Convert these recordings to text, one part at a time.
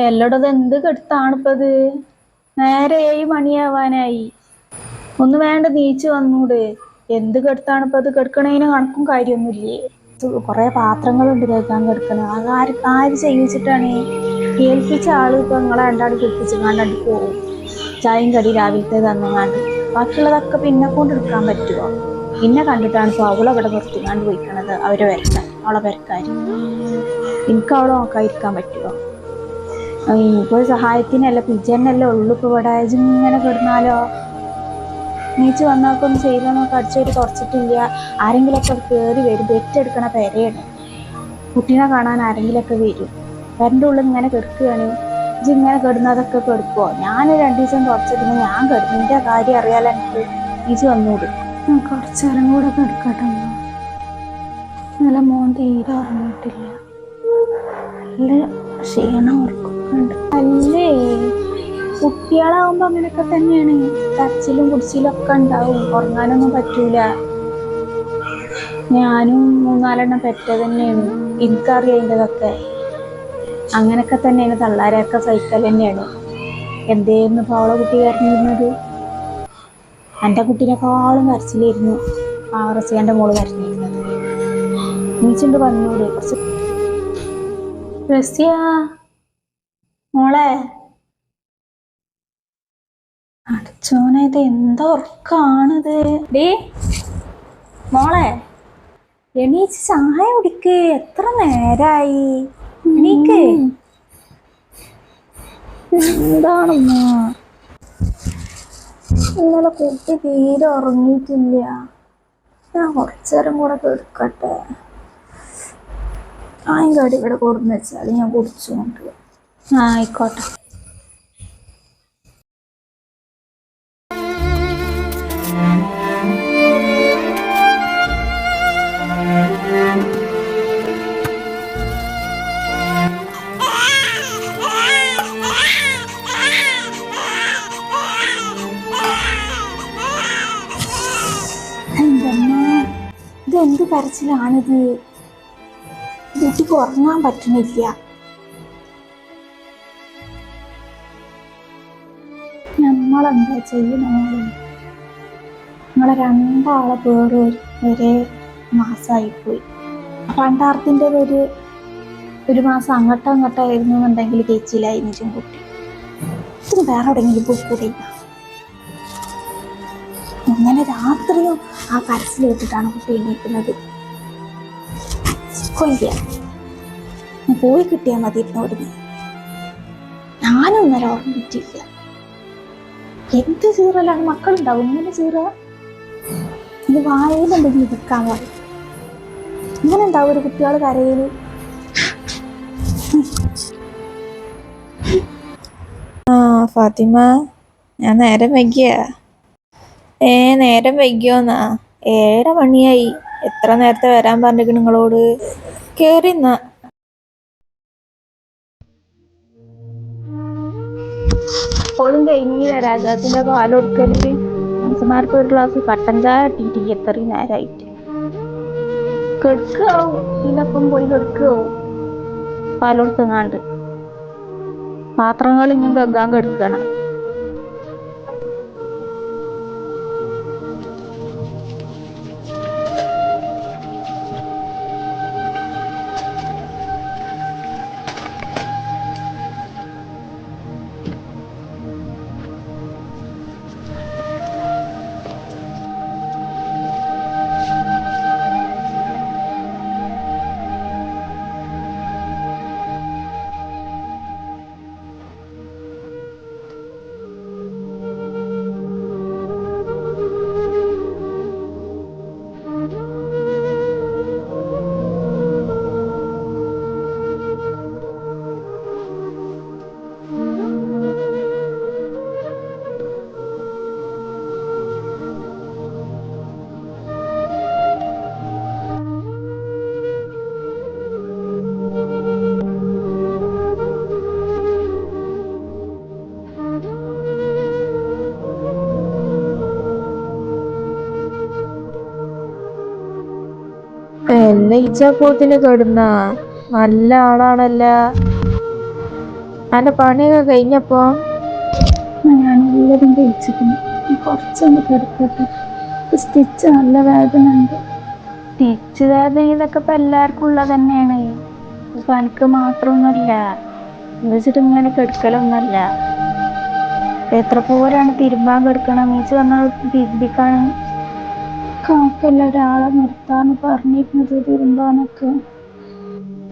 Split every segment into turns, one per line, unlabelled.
എല്ലടത് എന്ത് കെടുത്താണിപ്പത് നേരെ ഏഴ് മണിയാവാനായി. ഒന്ന് വേണ്ട നീച്ച് വന്നൂടെ. എന്ത് കെടുത്താണിപ്പത് കെടുക്കണതിന് കണക്കും കാര്യമൊന്നുമില്ലേ? കൊറേ പാത്രങ്ങളുണ്ട് കേൾക്കാൻ കിടക്കണം. അത് ആര് ആര് ചെയ്യിച്ചിട്ടാണ് കേൾപ്പിച്ച ആൾ ഇപ്പൊ നിങ്ങളെ രണ്ടാട് കേൾപ്പിച്ച് കണ്ടു പോകും ചായയും കടി രാവിലത്തെ തന്നങ്ങാണ്ട്. ബാക്കിയുള്ളതൊക്കെ പിന്നെ കൊണ്ട് എടുക്കാൻ പറ്റുമോ പിന്നെ കണ്ടിട്ടാണ് ഇപ്പോൾ അവളവിടെ നിർത്തിക്കാണ്ട് പോയിക്കണത്. അവരെ വരക്കാൻ അവളെ വരക്കാർ എനിക്ക് അവളെ നോക്കാതിരിക്കാൻ പറ്റുമോ ഇപ്പൊ സഹായത്തിനല്ല പിജനല്ലേ ഉള്ളു ഇപ്പോൾ ഇവിടെ. ഇങ്ങനെ കിടന്നാലോ? നീച്ച് ചെയ്ത് നോക്കാം. അടിച്ചൊരു കുറച്ചിട്ടില്ല ആരെങ്കിലൊക്കെ കയറി വരും. ബെറ്റെടുക്കണ പെരയാണ്. കുട്ടീനെ കാണാൻ ആരെങ്കിലൊക്കെ വരും. പെരന്റെ ഉള്ളിൽ ഇങ്ങനെ കിടക്കുകയാണ്. ഇങ്ങനെ കിടന്നതൊക്കെ കിടക്കുമോ ഞാൻ രണ്ടു ദിവസം കുറച്ചിരുന്നു ഞാൻ കിടന്നു. എന്റെ കാര്യം അറിയാലോ എനിക്ക്. നീച്ച് വന്നൂട് കുറച്ച് നേരം കൂടെ കിടക്കട്ടെ. ഇന്നലെ മോൻ തീരെ ഉറങ്ങിയിട്ടില്ല. നല്ല ക്ഷീണം ഉണ്ട് അല്ലേ? കുട്ടികളാവുമ്പോ അങ്ങനെയൊക്കെ തന്നെയാണ്. കച്ചിലും കുടിച്ചിലും ഒക്കെ ഉണ്ടാവും. ഉറങ്ങാനൊന്നും പറ്റൂല. ഞാനും മൂന്നാലെണ്ണം പെറ്റ തന്നെയാണ്. എനിക്കറിയാം അതിന്റെതൊക്കെ. അങ്ങനെയൊക്കെ തന്നെയാണ്. തള്ളാരെയൊക്കെ സൈക്കൽ തന്നെയാണ്. എന്തേന്ന് പാവള കുട്ടി കരഞ്ഞിരുന്നത്? എന്റെ കുട്ടീനെക്കാളും കരച്ചിലായിരുന്നു. ആ റസിയാന്റെ മോൾ കരഞ്ഞിരുന്നത്. നീച്ചുണ്ട് വന്നൂടെ. കുറച്ച് റസിയ. മോളെ. അടച്ചോനെ ഇത് എന്താ ഉറക്കാണിത്? ഡേ മോളെ എണീച്ച് ചായ കുടിക്ക്. എത്ര നേരായി. എണീക്ക്. എന്താണമ്മ ഇന്നലെ കുട്ടി തീരെ ഉറങ്ങിയിട്ടില്ല. ഞാൻ കുറച്ചേരം കൂടെ കെടുക്കട്ടെ. ആയും കടി ഇവിടെ കൊടുന്ന് വെച്ചാൽ ഞാൻ കുടിച്ചുകൊണ്ട് ആയിക്കോട്ടെ. ഇതെന്ത് കരച്ചിലാണിത്? കുട്ടിക്ക് ഉറങ്ങാൻ പറ്റുന്നില്ല നമ്മളെന്താ ചെയ്യുന്നത്? നമ്മളെ രണ്ടാളെ പേര് ഒരേ മാസമായിപ്പോയി പണ്ടാർത്തിന്റെ ഒരു ഒരു മാസം അങ്ങോട്ടോ അങ്ങോട്ടോ ആയിരുന്നു എന്നുണ്ടെങ്കിൽ ചേച്ചിയിലായിരുന്നു കുട്ടി ഇതിന് വേറെ എവിടെയെങ്കിലും പോയി അങ്ങനെ രാത്രിയും ആ കരച്ചിൽ കേട്ടിട്ടാണ് കുട്ടി എണീക്കുന്നത്. കൊല്ല പോയി കിട്ടിയാൽ മതി ഇവിടുന്ന് ഞാനും ഇന്നലെ ഓർമ്മിച്ചില്ല എന്ത് ചീറലാണ് മക്കളുണ്ടാവും. ഇങ്ങനെ ചീറ ഇത് വായയിലുണ്ടെങ്കിൽ നിൽക്കാൻ പറയും ഇങ്ങനെ ഉണ്ടാവും ഒരു കുട്ടികൾ കരയിൽ?
ആ ഫാത്തിമ ഞാൻ നേരം വൈകിയ. ഏ നേരം വൈകിയോന്നാ? ഏഴര മണിയായി. എത്ര നേരത്തെ വരാൻ പറഞ്ഞിരിക്കണ് നിങ്ങളോട്? കേറിന്നാ
എപ്പോഴും കഴിഞ്ഞ് രാജാത്തിന്റെ പാലൊടുക്കലിൽ മനുഷ്യന്മാർക്ക് ഒരു ഗ്ലാസ് കട്ടൻ ചായ എത്രയും നേരമായിട്ട് കെടുക്കാവും. ഇതിനൊപ്പം പോയി കെടുക്കാവും. പാലൊടുത്തങ്ങാണ്ട് പാത്രങ്ങൾ ഇനി വെക്കാൻ കെടുക്കണം.
എല്ലാം ഇച്ചപ്പോത്തിന് കെടുന്ന നല്ല ആളാണല്ല. അന്റെ പണിയൊക്കെ കഴിഞ്ഞപ്പോ?
ഞാൻ കുറച്ചൊന്ന് കിടക്കട്ടെ. സ്റ്റിച്ച് നല്ല വേദന ഉണ്ട്. സ്റ്റിച്ച് വേദന ഇതൊക്കെ ഇപ്പം എല്ലാവർക്കും ഉള്ളത് തന്നെയാണ്. ഇപ്പം എനിക്ക് മാത്രമൊന്നുമല്ല. എന്ന് വെച്ചിട്ട് ഇങ്ങനെ കിടക്കലൊന്നുമല്ല. എത്ര പോരാണ് തിരുമ്പാൻ കിടക്കണം? മീച്ച് വന്നാൽ തിരുമ്പിക്കാൻ കാക്കല്ല ഒരാളെ നിർത്താന്ന് പറഞ്ഞിരുന്നത് തിരുമ്പാനൊക്കെ.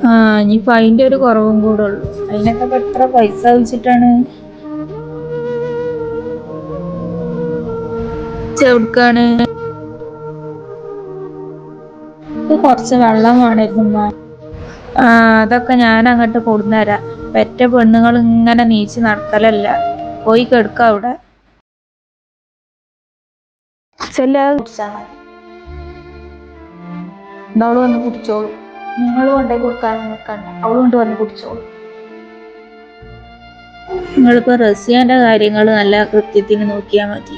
ആ ഇനിയിപ്പൊ അതിന്റെ ഒരു കുറവും കൂടെ ഉള്ളു. അതിനൊക്കെ എത്ര പൈസ വെച്ചിട്ടാണ്? ചെവിടുക്കാണ് കുറച്ച് വെള്ളം വേണമായിരുന്നു ആ അതൊക്കെ ഞാൻ അങ്ങോട്ട് കൊടുന്നരാം. പെറ്റ പെണ്ണുങ്ങൾ ഇങ്ങനെ നീച്ച് നടക്കലല്ല പോയി കെടുക്ക അവിടെ.
ചെല്ലാ
അവൾ വന്ന് കുടിച്ചോളൂ. നിങ്ങൾ കൊണ്ടേ കൊടുക്കാൻ നിൽക്കണ്ട അവൾ കൊണ്ട് വന്ന് കുടിച്ചോളൂ. നിങ്ങളിപ്പോ റസിയാന്റെ കാര്യങ്ങൾ നല്ല കൃത്യത്തിന് നോക്കിയാൽ മതി.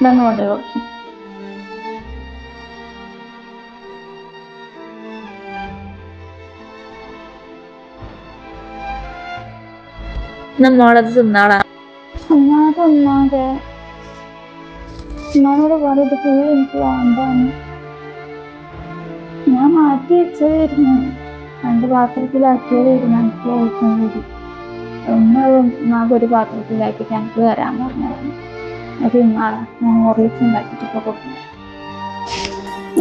ഇതൊന്നും കൊണ്ടേ കൊടുക്കും
നമ്മളത് തിന്നാളാ?
തിന്നാതെ. ഒന്നാമത് ഒന്നാമത് പറയുന്നത് പോയി എനിക്ക് വേണ്ടാന്ന്. ഞാൻ മാറ്റി വെച്ചതായിരുന്നു രണ്ട് പാത്രത്തിലാക്കിയതായിരുന്നു എനിക്ക് കഴിക്കാൻ കൂടി ഒന്ന് ഒരു പാത്രത്തിലാക്കിയിട്ട് എനിക്ക് തരാൻ പറഞ്ഞായിരുന്നു. അത് ഇന്നാളെ. ഞാൻ ഹോർലിക്സ് ഉണ്ടാക്കിയിട്ട് ഇപ്പോൾ കൊടുക്കും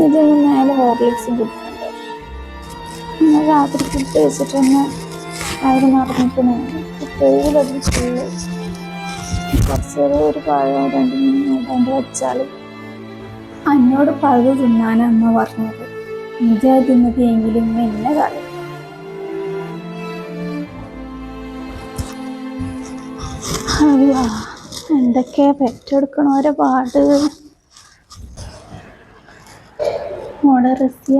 ഇത് മേലെ ഹോർലിക്സും കൊടുക്കുന്നുണ്ട് ഇന്ന് രാത്രി ഫുഡ് വെച്ചിട്ടൊന്ന് നിറഞ്ഞിട്ട് പേരത് ഫുള്ള് കുറച്ച് ഒരു പഴം രണ്ട് മൂന്ന് രണ്ട് വെച്ചാൽ അന്നോട് പഴം തിന്നാനാണ് പറഞ്ഞത്. തിന്നതെങ്കിലും ഉമ്മ എന്നെ കളി അയ്യോ എന്തൊക്കെയാ പെറ്റെടുക്കണോരെ ഓരോ പാട്ട് റസിയ.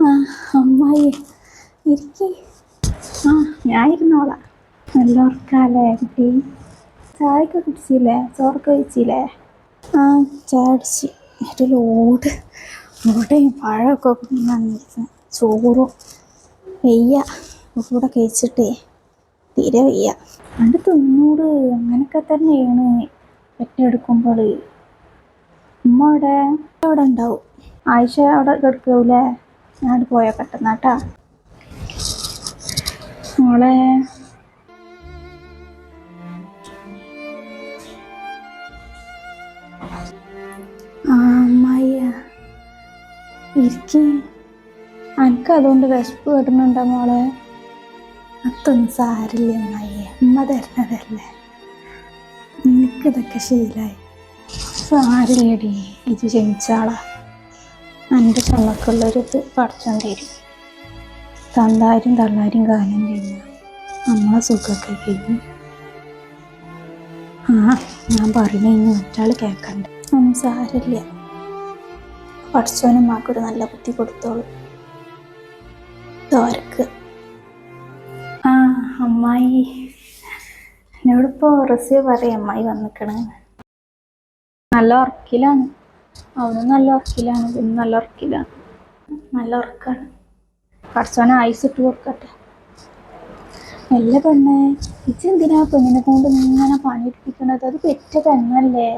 ആ അമ്മായി ഇരിക്കി. ആ ഞാൻ ഇരുന്നോളാം നല്ല ഉറക്കാല്ലേ കുട്ടി? ചായക്ക് കുടിച്ചില്ലേ? ചോറൊക്കെ കഴിച്ചില്ലേ? ആ ചായ അടിച്ച് ഒരു ലോഡ് ലോടയും പഴമൊക്കെ ചോറും വെയ്യ. കൂടെ കഴിച്ചിട്ടേ തീരെ വെയ്യ. പണ്ട് തിന്നൂട് അങ്ങനൊക്കെ തന്നെയാണ് പെറ്റെടുക്കുമ്പോൾ ഉമ്മ അവിടെ അവിടെ ഉണ്ടാവും. ആഴ്ച അവിടെ കിടക്കൂലേ? ഞാൻ പോയാൽ പെട്ടെന്നാട്ടാ. മോളെ ഇരിക്കേ. എനിക്ക് അതുകൊണ്ട് വിശപ്പ് കിട്ടുന്നുണ്ടോ മോളെ? അതൊന്നും സാരില്ല അമ്മായിയെ. അമ്മ തരുന്നതല്ലേ. എനിക്കിതൊക്കെ ശീലായി. സാരില്ലടി ഇത് ജനിച്ചാളാ. എന്റെ ചുമക്കുള്ളൊരിത് പഠിച്ചാൻ തരും തന്താരും തള്ളാരും കാലം കഴിഞ്ഞ നമ്മളെ സുഖമൊക്കെ കഴിഞ്ഞു. ആ ഞാൻ പറഞ്ഞു ഇനി മറ്റാൾ കേൾക്കണ്ട. സാരില്ല പഠിച്ചവനും മാക്കൊരു നല്ല ബുദ്ധി കൊടുത്തോളൂ. തോരക്ക് ആ അമ്മായി. എന്നോടിപ്പോൾ റസിയ പറയും അമ്മായി വന്നിക്കണ്. നല്ല ഉറക്കിലാണ്. അവനും നല്ല ഉറക്കിലാണ്. ഇവനും നല്ല ഉറക്കിലാണ്. നല്ല ഉറക്കാണ്. പഠിച്ചവനെ ഐസ് ഇട്ട് കൊടുക്കട്ടെ. നല്ല പെണ്ണെ ഇച്ചെന്തിനാ പെണ്ണിനെ കൊണ്ട് ഇങ്ങനെ പണിയെടുപ്പിക്കണത് അത് പെറ്റ പെണ്ണല്ലേ?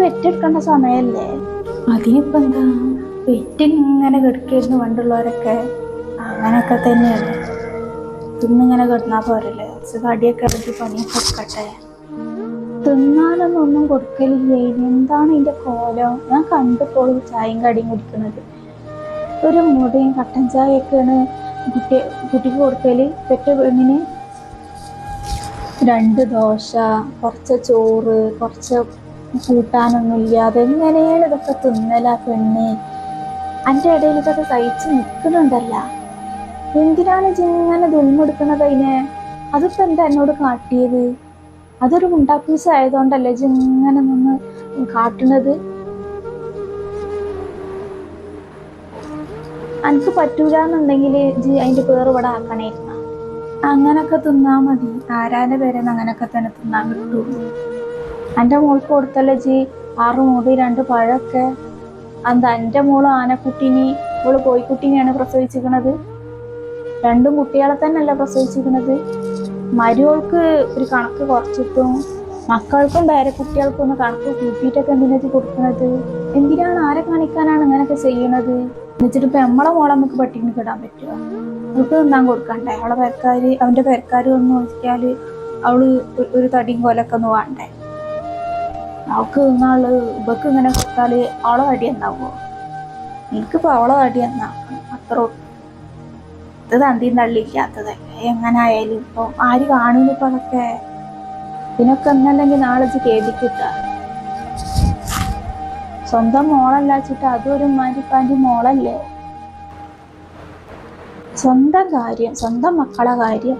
പെറ്റെടുക്കേണ്ട സമയല്ലേ? അതിനിപ്പോ എന്താ പെറ്റിങ്ങനെ കിടക്കായിരുന്നു പണ്ടുള്ളവരൊക്കെ. അങ്ങനെയൊക്കെ തന്നെയാണ്. തിന്നിങ്ങനെ കിടന്നാ പോരല്ലേ? കടിയൊക്കെ ഇറക്കി പണിയൊക്കെ എടുക്കട്ടെ തിന്നാലൊന്നും ഒന്നും കൊടുക്കലില്ലേ? എന്താണ് ഇതിന്റെ കോലം? ഞാൻ കണ്ടപ്പോൾ ചായയും കടിയും കുടിക്കുന്നത്. ഒരു മുടയും കട്ടൻ ചായയൊക്കെയാണ് കുട്ടി കുട്ടിക്ക് കൊടുക്കൽ. പെറ്റ പെണ്ണിന് രണ്ട് ദോശ കുറച്ച് ചോറ് കുറച്ച് കൂട്ടാനൊന്നും ഇല്ലാതെ എങ്ങനെയാണ് ഇതൊക്കെ തിന്നല പെണ്ണ്? എന്റെ ഇടയിൽ ഇതൊക്കെ സഹിച്ച് നിൽക്കുന്നുണ്ടല്ല. എന്തിനാണ് ഇങ്ങനെ ദുൽമെടുക്കണത് അതിനെ അതിപ്പോ എന്താ എന്നോട് കാട്ടിയത്? അതൊരു മുണ്ടാപ്പീസ് ആയതുകൊണ്ടല്ലേ ജിങ്ങനെ നിന്ന് കാട്ടുന്നത് എനിക്ക് പറ്റൂലെന്നുണ്ടെങ്കിൽ ജി അതിന്റെ പേര് ഇവിടെ ആക്കണേരുന്ന. അങ്ങനൊക്കെ തിന്നാ മതി. ആരാന്റെ പേരെന്ന് അങ്ങനൊക്കെ തന്നെ തിന്നാൻ കിട്ടുള്ളൂ. എന്റെ മോൾക്ക് കൊടുത്തല്ലേ ജി? ആറ് മൂടി രണ്ട് പഴമൊക്കെ. എന്താ എന്റെ മോൾ ആനക്കുട്ടിനി ഇവൾ കോഴിക്കുട്ടീനെയാണ് പ്രസവിച്ചിരിക്കണത്? രണ്ടും കുട്ടികളെ തന്നെയല്ല പ്രസവിച്ചിരിക്കുന്നത് മരുവൾക്ക് ഒരു കണക്ക് കുറച്ചിട്ടും മക്കൾക്കും വേറെ കുട്ടികൾക്കും ഒന്ന് കണക്ക് കൂട്ടിയിട്ടൊക്കെ എന്തിനത് കൊടുക്കുന്നത് എന്തിനാണ് ആരെ കാണിക്കാനാണ് ഇങ്ങനെയൊക്കെ ചെയ്യണത് എന്നിട്ട് ഇപ്പൊ നമ്മളെ മോളെ നമുക്ക് പട്ടിണി കിടാൻ പറ്റുമോ നമുക്ക് തിന്നാൻ കൊടുക്കണ്ടേ? അവളെ പേർക്കാർ അവന്റെ പേർക്കാർ വന്ന് നോക്കിയാൽ അവൾ ഒരു തടിയും കൊലൊക്കെ ഒന്ന് വേണ്ടേ? അവൾക്ക് തിന്നാൾ ഇവക്ക് ഇങ്ങനെ കൊടുത്താൽ അവളെ വടി എന്നാവോ എനിക്കിപ്പോ അവളെ വടി എന്നാ അത്ര ഇത് തന്തിയും തള്ളിയില്ലാത്തതല്ലേ എങ്ങനായാലും ഇപ്പൊ ആര് കാണുന്നു ഇപ്പൊ അതൊക്കെ? ഇതിനൊക്കെ എന്നല്ലെങ്കിൽ നാളെ വെച്ച് കേൾപ്പിക്കിട്ട സ്വന്തം മോളല്ല വെച്ചിട്ട് അതൊരു ഉമ്മാന്റെ മോളല്ലേ? സ്വന്തം കാര്യം സ്വന്തം മക്കളെ കാര്യം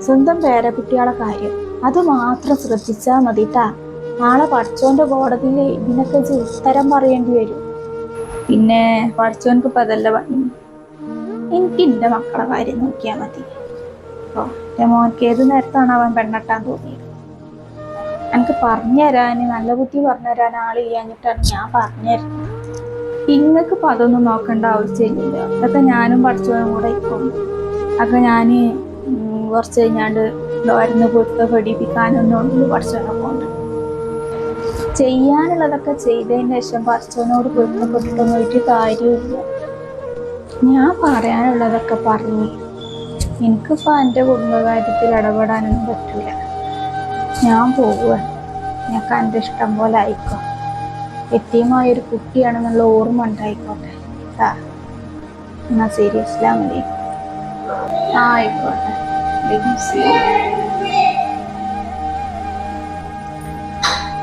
സ്വന്തം പേരക്കുട്ടികളെ കാര്യം അത് മാത്രം ശ്രദ്ധിച്ചാൽ മതിട്ടാ. നാളെ പഠിച്ചോന്റെ കോടതിയിൽ ഇതിനൊക്കെ ഉത്തരം പറയേണ്ടി വരും. പിന്നെ പഠിച്ചോൻക്ക് ഇപ്പൊ അതല്ല പണി. എനിക്ക് എന്റെ മക്കളെ കാര്യം നോക്കിയാൽ മതി. അപ്പോ എന്റെ മോനക്ക് ഏത് നേരത്താണ് അവൻ പെണ്ണെട്ടാൻ തോന്നിയത്? എനിക്ക് പറഞ്ഞു തരാന് നല്ല ബുദ്ധി പറഞ്ഞു തരാൻ ആളില്ലാഞ്ഞിട്ടാണ് ഞാൻ പറഞ്ഞു തരുന്നത്. ഇങ്ങക്ക് ഇപ്പൊ അതൊന്നും നോക്കേണ്ട ആവശ്യമില്ല അതൊക്കെ ഞാനും പഠിച്ചവനും കൂടെ ഇപ്പം. അതൊക്കെ ഞാൻ കുറച്ച് കഴിഞ്ഞാണ്ട് വരുന്ന പൊരുത്ത പഠിപ്പിക്കാനൊന്നും ഉള്ളു പഠിച്ചവനെ കൊണ്ട് ചെയ്യാനുള്ളതൊക്കെ ചെയ്തതിന് ശേഷം പഠിച്ചവനോട് പൊരുത്തപ്പെട്ടിട്ടൊന്നും ഒരു കാര്യമില്ല. ഞാൻ പറയാനുള്ളതൊക്കെ പറഞ്ഞു. എനിക്കിപ്പോൾ എന്റെ കുടുംബകാര്യത്തിൽ ഇടപെടാനൊന്നും പറ്റില്ല ഞാൻ പോകുക ഞങ്ങൾക്ക് എന്റെ ഇഷ്ടം പോലെ ആയിക്കോ. എത്തിയമായ ഒരു കുട്ടിയാണെന്നുള്ള ഓർമ്മ ഉണ്ടായിക്കോട്ടെ. ആ എന്നാ ശരി വലൈക്കും ആ ആയിക്കോട്ടെ.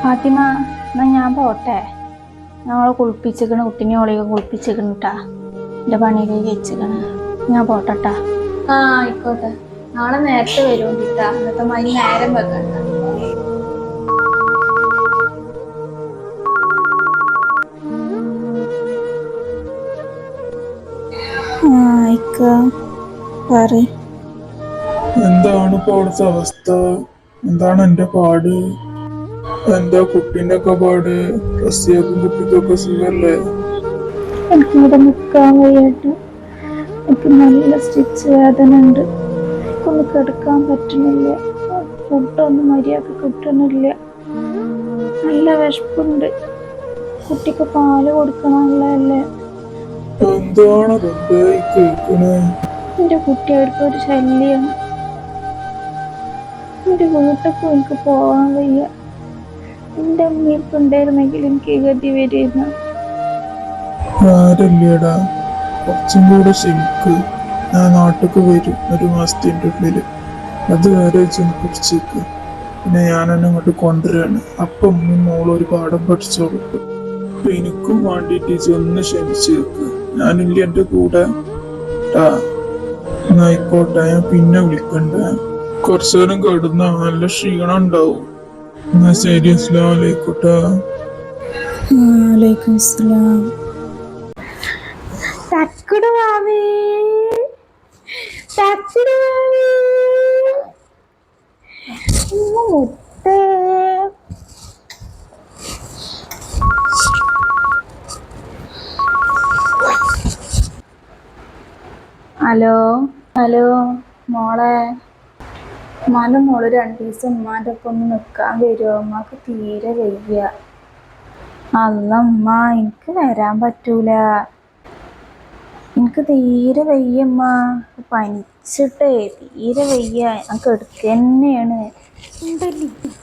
ഫാത്തിമ എന്നാ ഞാൻ പോട്ടെ. ഞങ്ങളെ കുളിപ്പിച്ചിക്കണ് കുട്ടിനെ ഒളിക കുളിപ്പിച്ചിക്കണ് കേട്ടാ എന്റെ പണിയൊക്കെ കഴിച്ചിക്കണ് ഞാൻ പോട്ടെട്ടാ ആ ആയിക്കോട്ടെ. നാളെ നേരത്തെ വരുമോണ്ടിട്ടാ ഇന്നത്തെ മണി നേരം വെക്കണ്ട.
എന്താണ് ഇപ്പൊ അവിടുത്തെ അവസ്ഥ? എന്താണ് എന്റെ പാട്? എന്താ കുട്ടീന്റെ ഒക്കെ പാട് റസിയാക്കും കുട്ടിക്കൊക്കെ സുഖല്ലേ?
എനിക്കിവിടെ നിൽക്കാൻ വയ്യാട്ട് എനിക്ക് നല്ല സ്റ്റിച്ച് വേദന ഉണ്ട്. ഒന്ന് കിടക്കാൻ പറ്റണില്ല ഫുഡൊന്നും മര്യാദ കിട്ടണില്ല നല്ല വിശപ്പുണ്ട്. കുട്ടിക്ക് പാൽ കൊടുക്കണല്ലേ
എന്താണ് കേക്കണേ
എന്റെ കുട്ടികൾക്ക് ഒരു ശല്യമാണ് എന്റെ വീട്ടിൽ എനിക്ക് പോകാൻ വയ്യ. എന്റെ ഉണ്ടായിരുന്നെങ്കിൽ എനിക്ക് ഗതി വരുന്നു
ആരല്ലേടാ? കുറച്ചും കൂടെ ഞാൻ നാട്ടിക്ക് വരും ഒരു മാസത്തിന്റെ ഉള്ളിൽ അത് വരെ കുറിച്ചേക്ക് പിന്നെ അങ്ങോട്ട് കൊണ്ടുവരാണ്. അപ്പം ഉമ്മയും മോളും ഒരു പാഠം പഠിച്ചോളൂ. അപ്പൊ എനിക്കും വേണ്ടിയിട്ട് ചെന്ന് ക്ഷമിച്ചേക്ക്. ഞാനില്ല എന്റെ കൂടെ? ആയിക്കോട്ടെ ഞാൻ പിന്നെ വിളിക്കണ്ട. കുറച്ചു നേരം കിടന്ന നല്ല ക്ഷീണം ഉണ്ടാവും എന്നാ ശരി അസ്ലാം വലൈക്കോട്ടാ
വലൈക്കും അസ്സലാം തക്കുടു മാമി തക്കുടു മാമി ഉമ്മ ഹലോ. ഹലോ. മോളെ. ഉമ്മാന്റെ മോൾ രണ്ടു ദിവസം ഉമ്മാന്റെ ഒപ്പം ഒന്ന് നിൽക്കാൻ വരുമോ ഉമ്മക്ക് തീരെ വയ്യ. അല്ല ഉമ്മ എനിക്ക് വരാൻ പറ്റൂല. എനിക്ക് തീരെ വയ്യമ്മ പനിച്ചിട്ടേ തീരെ വയ്യ. ഞാൻ കെടുക്ക തന്നെയാണ്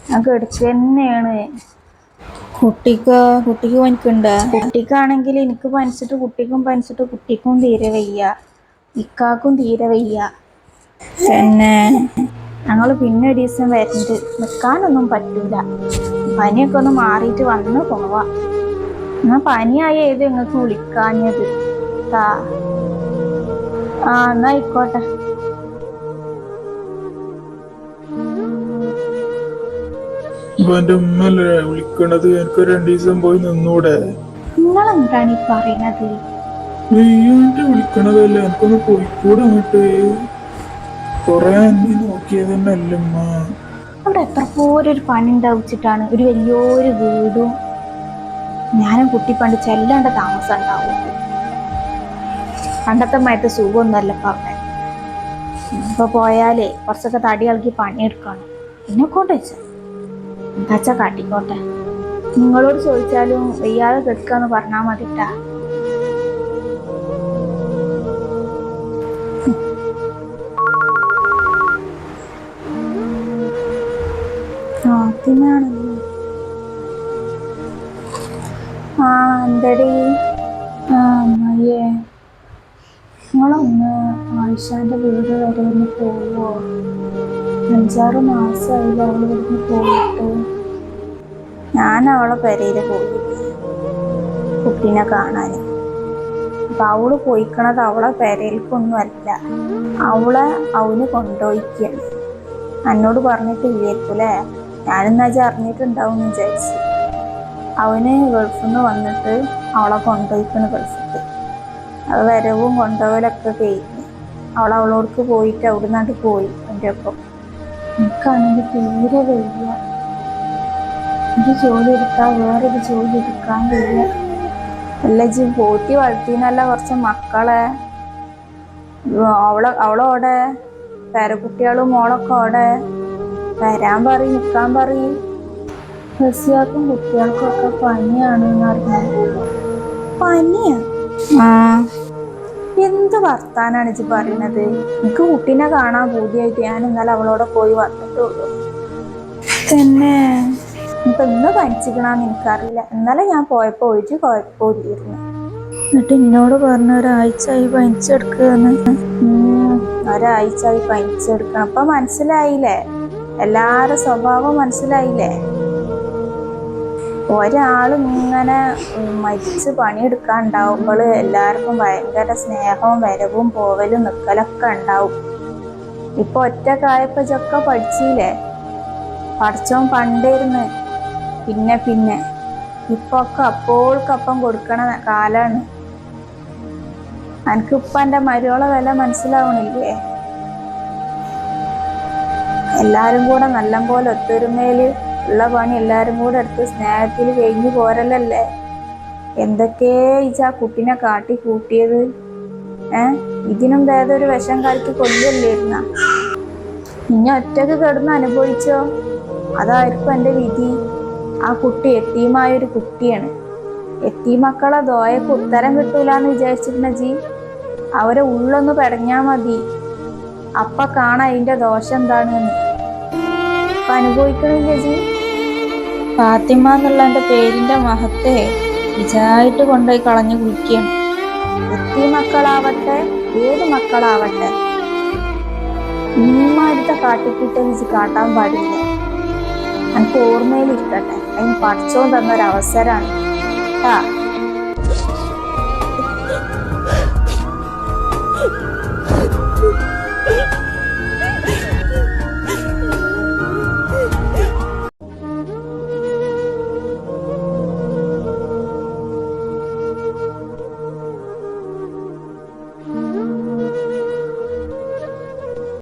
ഞാൻ കെടുക്ക തന്നെയാണ് കുട്ടിക്ക് കുട്ടിക്ക് പനിക്കുണ്ട്? കുട്ടിക്കാണെങ്കിൽ എനിക്ക് പനിച്ചിട്ട് കുട്ടിക്കും പനിച്ചിട്ട് കുട്ടിക്കും തീരെ വയ്യ. ഇക്കാക്കും തീരെ വയ്യ. പിന്നെ ഞങ്ങൾ പിന്നെ ഒരു ദിവസം വരുന്നുണ്ട് നിൽക്കാനൊന്നും പറ്റൂല. പനിയൊക്കെ ഒന്ന് മാറിയിട്ട് വന്ന് പോവാം. എന്നാ പനിയായ ഏത് നിങ്ങൾക്ക് വിളിക്കാഞ്ഞത്? താ. ആ എന്നാ ആയിക്കോട്ടെ.
ഉമ്മല്ലേ വിളിക്കണത്? എനിക്ക് രണ്ടു ദിവസം പോയി നിന്നൂടെ.
നിങ്ങളെന്താണ് ഈ പറയണത്?
വിളിക്കണതല്ലേ? എനിക്കൊന്ന് പോയിക്കൂടെ അങ്ങോട്ട്. കൊറേ നോക്കിയത് തന്നെ അല്ലമ്മ
അവിടെ എത്ര പോരൊരു പണി ഉണ്ടാവിച്ചിട്ടാണ് ഒരു വലിയൊരു വീടും ഞാനും കുട്ടി പണ്ട് ചെല്ലാണ്ട താമസം ഉണ്ടാവും പണ്ടത്തെ മയത്തെ സുഖമൊന്നുമല്ല അവിടെ. ഇപ്പൊ പോയാലേ കുറച്ചൊക്കെ തടി ഇളക്കി പണിയെടുക്കണം. എന്നെ വെച്ച. എന്താച്ചാ കാട്ടിക്കോട്ടെ? നിങ്ങളോട് ചോദിച്ചാലും വയ്യാതെ കെടുക്കാന്ന് പറഞ്ഞാ മതിട്ടാ. ഫാത്തിമയാണല്ലോ ആ എന്തടി? ആ നിങ്ങളൊന്ന് ആയിഷാന്റെ വീട് വരെ ഒന്ന് പോവോ? അഞ്ചാറ് മാസമായില്ല അവൾ ഇവിടുന്ന് പോയിട്ട്. ഞാൻ അവളെ പെരയിൽ പോയി. കുട്ടീനെ കാണാൻ അപ്പൊ അവൾ പോയിക്കണത് അവളെ പെരയിൽക്കൊന്നുമല്ല അവളെ അവന് കൊണ്ടുപോയിക്കാണ് എന്നോട് പറഞ്ഞിട്ടില്ലേക്കൂലേ ഞാനെന്നാ അറിഞ്ഞിട്ടുണ്ടാവും എന്ന് വിചാരിച്ചു. അവന് ഗൾഫിൽ നിന്ന് വന്നിട്ട് അവളെ കൊണ്ടുപോയിക്കണ് ഗൾഫിൽ അത് വരവും കൊണ്ടുപോകലൊക്കെ കഴിഞ്ഞ് അവൾ അവളോടക്ക് പോയിട്ട് അവിടെ നിന്നാണ്ട് പോയി എന്റെ ഒപ്പം. എനിക്കാണെങ്കിൽ തീരെ വയ്യ. ഒരു ജോലി എടുക്കാൻ വേറൊരു ജോലി എടുക്കാൻ വയ്യ. അല്ല ജി പോറ്റി വളർത്തിനല്ല കുറച്ച് മക്കളെ. അവളെ അവളോടെ പേരക്കുട്ടികളും മോളൊക്കെ അവിടെ. വരാൻ പറയും നിൽക്കാൻ പറയും. റസിയാക്കും കുട്ടികൾക്കും ഒക്കെ പനിയാണ് പനിയാ? ആ. എന്ത് വർത്താനാണ് ഇജ്ജ് പറയണത്? എനിക്ക് കുട്ടീനെ കാണാൻ പൂതിയായിട്ട് ഞാൻ ഇന്നലെ അവളോടെ പോയി വന്നിട്ടുള്ളൂ. തന്നെ. ഇപ്പൊ ഇന്ന് പനിച്ചിക്കണമെന്ന് എനിക്കറിയില്ല. ഇന്നലെ ഞാൻ പോയപ്പോ ഒരു കുഴപ്പമില്ലായിരുന്നു
എന്നിട്ട് എന്നോട് പറഞ്ഞ ഒരാഴ്ചയായി പനിച്ചെടുക്കുകയെന്ന്
ഒരാഴ്ചയായി പനിച്ചെടുക്കണം. അപ്പൊ മനസ്സിലായില്ലേ? എല്ലാരുടെ സ്വഭാവം മനസ്സിലായില്ലേ? ഒരാളും ഇങ്ങനെ ഉം, മരിച്ച് പണിയെടുക്കാൻ ഉണ്ടാവുമ്പോൾ എല്ലാവർക്കും ഭയങ്കര സ്നേഹവും വരവും പോവലും നിൽക്കലൊക്കെ ഉണ്ടാവും. ഇപ്പൊ ഒറ്റ ചൊക്കെ പഠിച്ചില്ലേ? പഠിച്ചോൻ പണ്ടിരുന്ന് പിന്നെ പിന്നെ. ഇപ്പൊ ഒക്കെ അപ്പോൾക്കപ്പം കൊടുക്കണ കാലാണ്. എനിക്കിപ്പ എന്റെ മരുവളെ വില മനസ്സിലാവണില്ലേ? എല്ലാരും കൂടെ നല്ലപോലെ ഒത്തൊരുമയിൽ ഉള്ള പണി എല്ലാരും കൂടെ എടുത്ത് സ്നേഹത്തിൽ കഴിഞ്ഞു പോരലല്ലേ? എന്തൊക്കെ ഇച്ചാ കുട്ടിനെ കാട്ടി കൂട്ടിയത്? ഏ? ഇതിനും ഭേദം ഒരു വിഷം കാലത്ത് കൊല്ലല്ലേരുന്ന ഇനി ഒറ്റയ്ക്ക് കിടന്ന് അനുഭവിച്ചോ? അതായിരിക്കും എന്റെ വിധി. ആ കുട്ടി എത്തീമായൊരു കുട്ടിയാണ്. എത്തി മക്കളെ ദോയക്ക് ഉത്തരം കിട്ടൂലെന്ന് വിചാരിച്ചിരുന്ന ജി. അവരെ ഉള്ളൊന്ന് പെടഞ്ഞാൽ മതി. അപ്പ കാണാ അതിന്റെ ദോഷം എന്താണെന്ന്. ഇപ്പൊ അനുഭവിക്കണില്ല ജി
ഫാത്തിമ എന്നുള്ള എന്റെ പേരിന്റെ മഹത്തെ ഇജായിട്ട് കൊണ്ടുപോയി കളഞ്ഞു കുളിക്കും
എത്തി മക്കളാവട്ടെ ഏത് മക്കളാവട്ടെ. ഇമ്മാരുത്തെ കാട്ടിക്കൂട്ടം വെച്ച് കാട്ടാൻ പാടില്ല. എനിക്ക് ഓർമ്മയിലിരിക്കട്ടെ. അതിന് പഠിച്ചോണ്ട് തന്നൊരവസരമാണ് കേട്ടാ